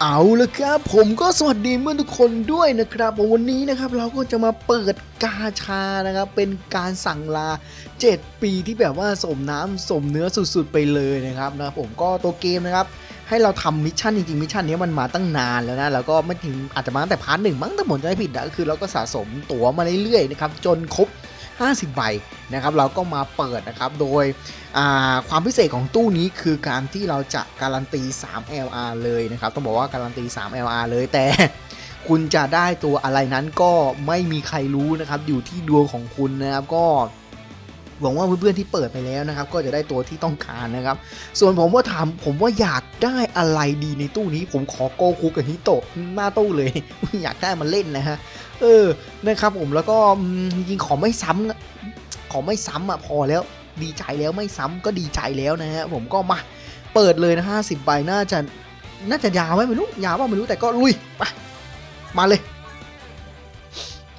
เอาละครับผมก็สวัสดีเมื่อนทุกคนด้วยนะครับวันนี้นะครับเราก็จะมาเปิดกาชานะครับเป็นการสั่งลา 7 ปีที่แบบว่าสมน้ำสมเนื้อสุดๆไปเลยนะครับนะผมก็ตัวเกมนะครับให้เราทำมิชชั่นจริงๆมิชชั่นนี้มันมาตั้งนานแล้วนะแล้วก็ไม่ถึงอาจจะมาตั้งแต่พาร์ทหนึ่งมั้งถ้าผมจะไม่ผิดนะคือเราก็สะสมตั๋วมาเรื่อยๆนะครับจนครบ 50 ใบนะครับเราก็มาเปิดนะครับโดยความพิเศษของตู้นี้คือการที่เราจะการันตี 3 LR เลยนะครับต้องบอกว่าการันตี 3 LR เลยแต่คุณจะได้ตัวอะไรนั้นก็ไม่มีใครรู้นะครับอยู่ที่ดวงของคุณนะครับก็ หวังว่าเพื่อนๆที่เปิดไปแล้วนะครับ ก็จะได้ตัวที่ต้องการนะครับ ส่วนผมว่าถามผมว่าอยากได้อะไรดีในตู้นี้ ผมขอโกคุกับฮิโตะหน้าตู้เลยอยากได้มาเล่นนะฮะเออนะครับผมแล้วก็จริงขอไม่ซ้ำขอไม่ซ้ำอะพอแล้ว ดีใจแล้วไม่ซ้ำก็ดีใจแล้วนะฮะผมก็มาเปิดเลยนะห้าสิบใบน่าจะน่าจะยาวไหมไม่รู้ยาวว่าไม่รู้แต่ก็ลุยไปมาเลย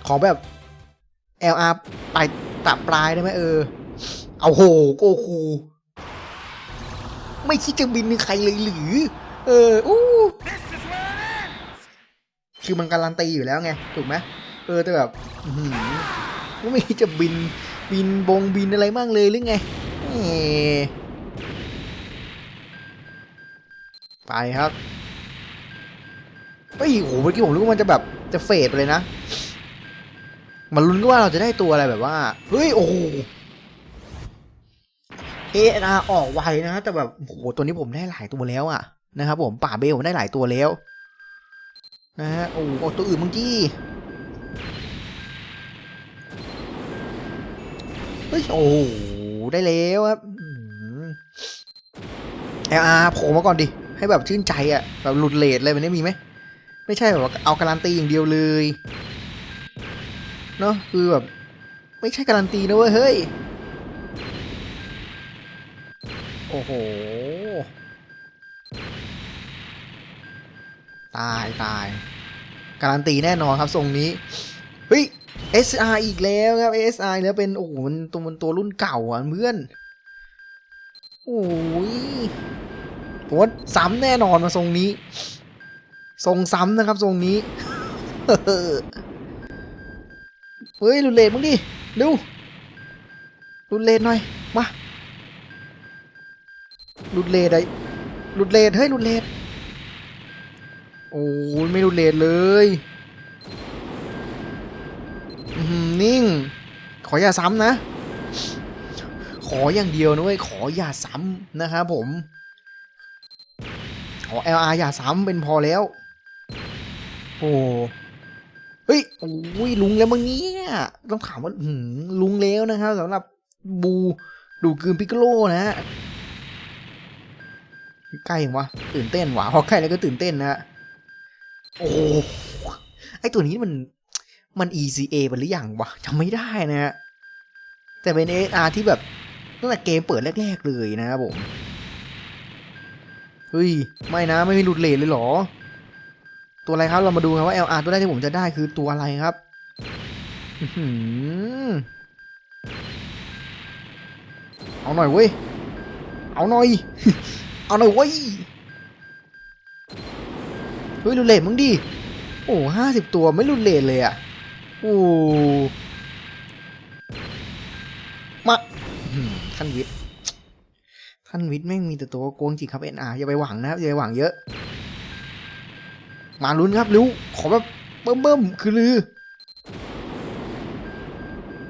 ขอแบบ LR ไป ตับปลายได้ไหมเออ เอาโหโกคู ไม่คิดจะบินใครเลยหรือ เอออู้คือมันการันตีอยู่แล้วไง ถูกไหมเออแต่แบบหือไม่คิดจะบินบินบงบินอะไรมั่งเลยหรือไงเอ่ไปครับเฮ้ยโหเมื่อกี้ผมรู้ว่ามันจะแบบจะเฟดไปเลยนะ มาลุ้นกันว่าเราจะได้ตัวอะไรแบบว่า เฮ้ย โอ้โหเออาออกไวนะ แต่แบบโอ้โหตัวนี้ผมได้หลายตัวแล้วอะนะครับผมป่าเบลผมได้หลายตัวแล้ว นะฮะโอ้โอตัวอื่นมึงจี้เฮ้ยโอ้ได้แล้วครับเอลอาร์โผล่มาก่อนดิ ให้แบบชื่นใจอะแบบหลุดเลทเลยแบบนี้มีไหม ไม่ใช่แบบเอาการันตีอย่างเดียวเลย เนาะคือแบบ ไม่ใช่การันตีนะเว้ยเฮ้ย โอ้โห ตายตาย การันตีแน่นอนครับทรงนี้ เฮ้ย SR อีกแล้วครับ SR แล้วเป็น โอ้โหมันตัวมันตัวรุ่นเก่าอะเพื่อน โอ้ยผมว่าซ้ำแน่นอนมาทรงนี้ ทรงซ้ำนะครับทรงนี้ ฮ้ยรุนเลนมึงดิดูรุนเลนหน่อยมารุนเลนไอ้รุนเลนเฮ้ยรุนเลนโอ้ยไม่รุนเลนเลยนิ่ง ขออย่าซ้ำนะ ขออย่างเดียวนะเว้ย ขออย่าซ้ำนะครับผม ขอ LR อย่าซ้ำเป็นพอแล้ว โอ้ เฮ้ยโอ้ยลุงแล้วมึงเนี่ยต้องถามว่าหืมลุงแล้วนะครับสำหรับบูดูกืนพิกโลนะฮะใกล้ยังวะตื่นเต้นวะพอใกล้แล้วก็ตื่นเต้นนะฮะโอ้ไอตัวนี้มันมัน ECA ไปหรือยังวะจำไม่ได้นะฮะแต่เป็น AR ที่แบบตั้งแต่เกมเปิดแรก ๆ เลยนะครับผม เฮ้ย ไม่นะไม่มีหลุดเลทเลยเหรอ ตัวอะไรครับเรามาดูครับว่า LR ตัวแรกที่ผมจะได้คือตัวอะไรครับเอาหน่อยเว้ย เอาหน่อย เอาหน่อยเว้ย เฮ้ยหลุดเลทมึงดิ โอ้ห้าสิบตัวไม่หลุดเลทเลยอะ โอ้ มาท่านวิทย์ท่านวิทย์แม่งมีแต่ตัวโกงจริงครับ NR อย่าไปหวังนะครับอย่าไปหวังเยอะ มาลุ้นครับริ้วขอแบบเบิ่มเบิ่มๆคือลือ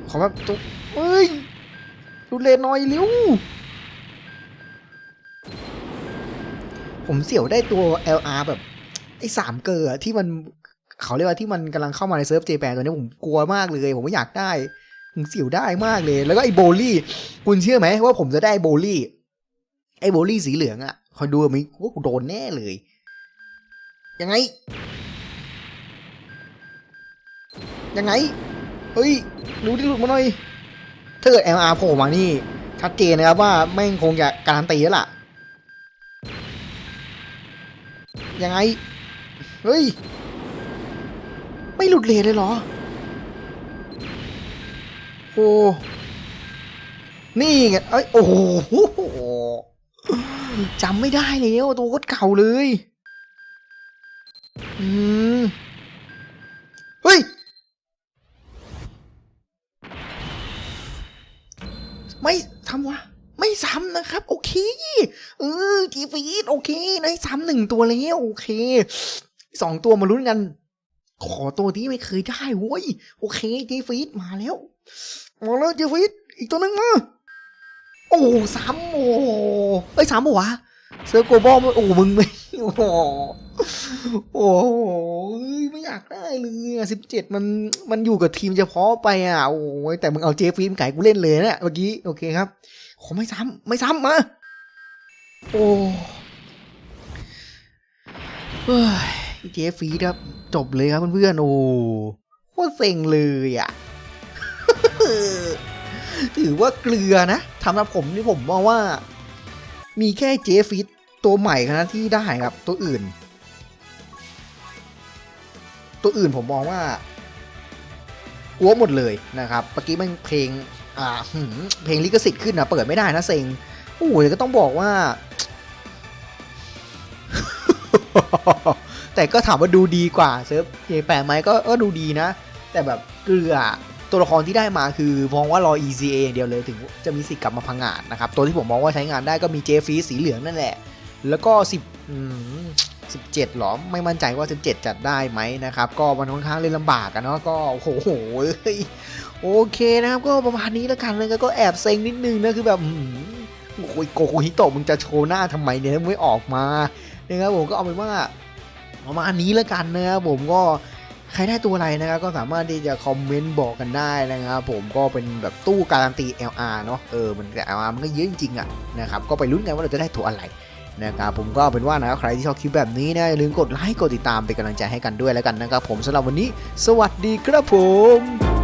ขอแบบตุ๊เอ้ยดูเลนหน่อยริ้ว ผมเสี่ยวได้ตัว LR แบบ ไอ้สามเกอร์อที่มันเขาเรียกว่าที่มันกำลังเข้ามาในเซิร์ฟเจแปนตัวนี้ผมกลัวมากเลย ผมไม่อยากได้ผมเสี่ยวได้มากเลย แล้วก็ไอ้โบลี่ คุณเชื่อไหมว่าผมจะได้โบลี่ ไอ้โบลี่สีเหลืองอะคอยดูมิว่ากูโดนแน่เลย ยังไง ยังไง เฮ้ย รู้ที่หลุดมาหน่อยถ้าเกิด LR โผล่มานี่ ชัดเจนนะครับว่าแม่งคงจะการันตีแล้วล่ะ ยังไง เฮ้ย ไม่หลุดเลนเลยเหรอ โอ้นี่ไงเอ้ย โอ้โหจำไม่ได้แล้วตัวโคตรเก่าเลย อืมเฮ้ย ไม่ทำวะ ไม่ซ้ำนะครับ โอเค เออทีฟีดโอเค ได้ซ้ำหนึ่งตัวแล้วโอเค สองตัวมาลุ้นกัน ขอตัวที่ไม่เคยได้เว้ย โอเคทีฟีดมาแล้ว มาแล้วทีฟีดอีกตัวหนึ่งมา โอ้ซ้ำโอ้เอ้ยซ้ำปะวะ เซอร์โกบอลโอ้มึงไม่โอ้โหโอ้โหไม่อยากได้เลยอะสิบเจ็ดมันมันอยู่กับทีมเฉพาะไปอะโอ้ยแต่มึงเอาเจฟีมไก่กูเล่นเลยเนี่ยเมื่อกี้โอเคครับโอ้ไม่ซ้ำไม่ซ้ำมาโอ้เฮ้ยเจฟฟีดครับจบเลยครับเพื่อนๆโอ้โคตรเซ็งเลยอะถือว่าเกลือนะทำหรับผมนี่ผมมองว่า มีแค่เจฟฟีดตัวใหม่นะที่ได้ครับตัวอื่น ตัวอื่นผมมองว่าอ้วหมดเลยนะครับเมื่อกี้มันเพลงอ่าเพลงลิขสิทธิ์ขึ้นนะเปิดไม่ได้นะเซ็งโอ้ยก็ต้องบอกว่า แต่ก็ถามว่าดูดีกว่าเซิร์ฟเจแปดไหมก็ก็ดูดีนะ แต่แบบเกลือ ตัวละครที่ได้มาคือมองว่ารอ ECA อย่างเดียวเลยถึงจะมีสิทธิ์กลับมาพังงาดนะครับ ตัวที่ผมมองว่าใช้งานได้ก็มีเจฟีสีเหลืองนั่นแหละ แล้วก็ 10อืม17หรอ ไม่มั่นใจว่า 17 จัดได้ไหมนะครับ ก็มันค่อนข้างเล่นลำบากอะเนาะก็โอ้โหโอเคนะครับ ก็ประมาณนี้แล้วกันเลยก็แอบเซ็งนิดนึงนะคือแบบโอ้ยโกโกฮิโตะมึงจะโชว์หน้าทำไมเนี่ยไม่ออกมานะครับผมก็เอาเป็นว่าประมาณนี้แล้วกันนะครับผมก็ ใครได้ตัวอะไรนะครับก็สามารถที่จะคอมเมนต์บอกกันได้นะครับผมก็เป็นแบบตู้การันตี LR เนาะเออมันแต่ LR มันก็เยอะจริงๆอะนะครับก็ไปลุ้นกันว่าเราจะได้ตัวอะไรนะครับผมก็เอาเป็นว่านะครับใครที่ชอบคลิปแบบนี้นะอย่าลืมกดไลค์กดติดตามเป็นกำลังใจให้กันด้วยแล้วกันนะครับผมสำหรับวันนี้ สวัสดีครับผม